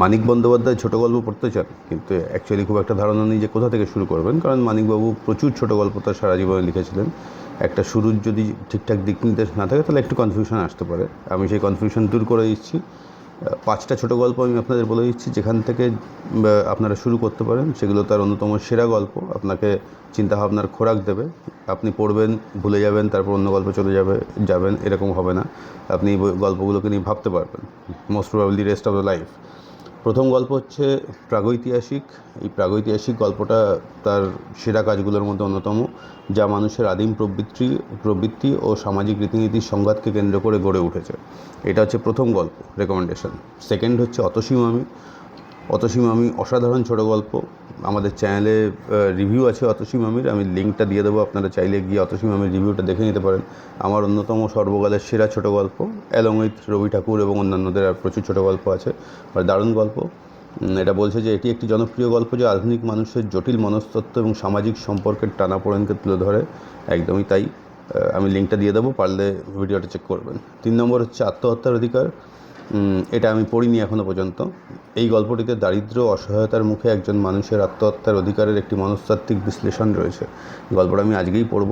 মানিক বন্দ্যোপাধ্যায় ছোটো গল্প পড়তে চান, কিন্তু অ্যাকচুয়ালি খুব একটা ধারণা নেই যে কোথা থেকে শুরু করবেন, কারণ মানিকবাবু প্রচুর ছোটো গল্প তার সারা জীবনে লিখেছিলেন। একটা শুরুর যদি ঠিকঠাক দিক নির্দেশ না থাকে, তাহলে একটু কনফিউশন আসতে পারে। আমি সেই কনফিউশন দূর করে দিচ্ছি। পাঁচটা ছোটো গল্প আমি আপনাদের বলে দিচ্ছি, যেখান থেকে আপনারা শুরু করতে পারেন। সেগুলো তার অন্যতম সেরা গল্প। আপনাকে চিন্তাভাবনার খোরাক দেবে। আপনি পড়বেন, ভুলে যাবেন, তারপর অন্য গল্প চলে যাবে, যাবেন, এরকম হবে না। আপনি গল্পগুলোকে নিয়ে ভাবতে পারবেন। Most probably rest of the life প্রথম গল্প হচ্ছে প্রাগৈতিহাসিক। এই প্রাগৈতিহাসিক গল্পটা তার সেরা কাজগুলোর মধ্যে অন্যতম, যা মানুষের আদিম প্রবৃত্তি প্রবৃত্তি ও সামাজিক রীতিনীতির সংঘাতকে কেন্দ্র করে গড়ে উঠেছে। এটা হচ্ছে প্রথম গল্প রেকমেন্ডেশন সেকেন্ড হচ্ছে অতসী মামি আমি অসাধারণ ছোট গল্প। আমাদের চ্যানেলে রিভিউ আছে অতসী মামির। আমি লিঙ্কটা দিয়ে দেবো, আপনারা চাইলে গিয়ে অতসীম মামির রিভিউটা দেখে নিতে পারেন। আমার অন্যতম সর্বকালের সেরা ছোট গল্প অ্যালং উইথ রবি ঠাকুর এবং অন্যান্যদের আর প্রচুর ছোট গল্প আছে। আর দারুণ গল্প। এটা বলছে যে, এটি একটি জনপ্রিয় গল্প যে আধুনিক মানুষের জটিল মনস্তত্ত্ব এবং সামাজিক সম্পর্কের টানাপোড়েনকে তুলে ধরে। একদমই তাই। আমি লিঙ্কটা দিয়ে দেবো, পারলে ভিডিওটা চেক করবেন। তিন নম্বর হচ্ছে আত্মহত্যার অধিকার। এটা আমি পড়িনি এখনও পর্যন্ত। এই গল্পটিতে দারিদ্র অসহায়তার মুখে একজন মানুষের আত্মহত্যার অধিকারের একটি মনস্তাত্ত্বিক বিশ্লেষণ রয়েছে। গল্পটা আমি আজকেই পড়ব।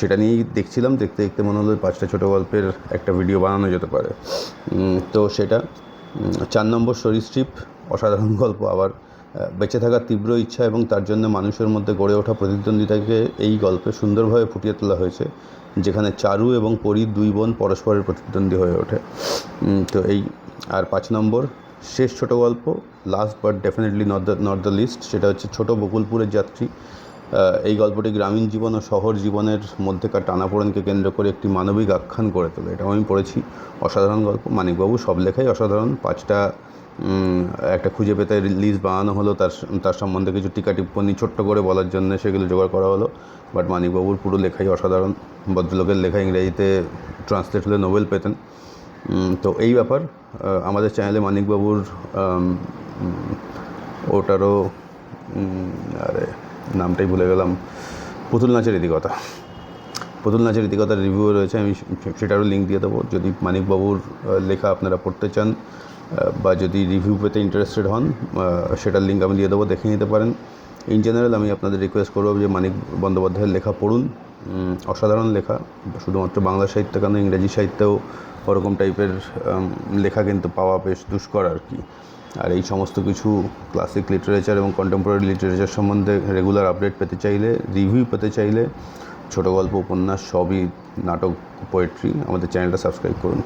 সেটা নিয়েই দেখছিলাম, দেখতে দেখতে মনে হলো পাঁচটা ছোটো গল্পের একটা ভিডিও বানানো যেতে পারে। তো সেটা চার নম্বর সরীসৃপ, অসাধারণ গল্প আবার। বেঁচে থাকার তীব্র ইচ্ছা এবং তার জন্য মানুষের মধ্যে গড়ে ওঠা প্রতিদ্বন্দ্বিতাকে এই গল্পে সুন্দরভাবে ফুটিয়ে তোলা হয়েছে, যেখানে চারু এবং পরী দুই বোন পরস্পরের প্রতিদ্বন্দ্বী হয়ে ওঠে। তো এই আর পাঁচ নম্বর, শেষ ছোট গল্প last but definitely not the not the least সেটা হচ্ছে ছোট বকুলপুরের যাত্রী এই গল্পটি গ্রামীণ জীবন ও শহর জীবনের মধ্যেকার টানাপোড়েনকে কেন্দ্র করে একটি মানবিক আখ্যান করে তোলে। এটাও আমি পড়েছি। অসাধারণ গল্প। মানিকবাবু সব লেখাই অসাধারণ। পাঁচটা একটা খুঁজে পেতে লিস্ট বানানো হলো। তার তার সম্বন্ধে কিছু টিকা টিপ্পণী ছোট্ট করে বলার জন্য সেগুলো জোগাড় করা হলো। বাট মানিকবাবুর পুরো লেখাই অসাধারণ। ভদ্রলোকের লেখা ইংরেজিতে ট্রান্সলেট হলে নোবেল পেতেন। তো এই ব্যাপার আমাদের চ্যানেলে মানিকবাবুর ওটারও আরে নামটাই ভুলে গেলাম। পুতুল নাচের ইতিকথা পুতুল নাচের ইতিকথার রিভিউ রয়েছে, আমি সেটারও লিঙ্ক দিয়ে দেবো। যদি মানিকবাবুর লেখা আপনারা পড়তে চান বা যদি রিভিউ পেতে ইন্টারেস্টেড হন সেটার লিঙ্ক আমি দিয়ে দেবো, দেখে নিতে পারেন। ইন জেনারেল আমি আপনাদের রিকোয়েস্ট করব যে মানিক বন্দ্যোপাধ্যায়ের লেখা পড়ুন। অসাধারণ লেখা, শুধুমাত্র বাংলা সাহিত্য কেন, ইংরেজি সাহিত্যেও ওরকম টাইপের লেখা কিন্তু পাওয়া বেশ দুষ্কর আর কি। আর এই সমস্ত কিছু ক্লাসিক লিটারেচার এবং কন্টেম্পোরারি লিটারেচার সম্বন্ধে রেগুলার আপডেট পেতে চাইলে রিভিউ পেতে চাইলে ছোটো গল্প, উপন্যাস সবই নাটক পোয়েট্রি আমাদের চ্যানেলটা সাবস্ক্রাইব করুন।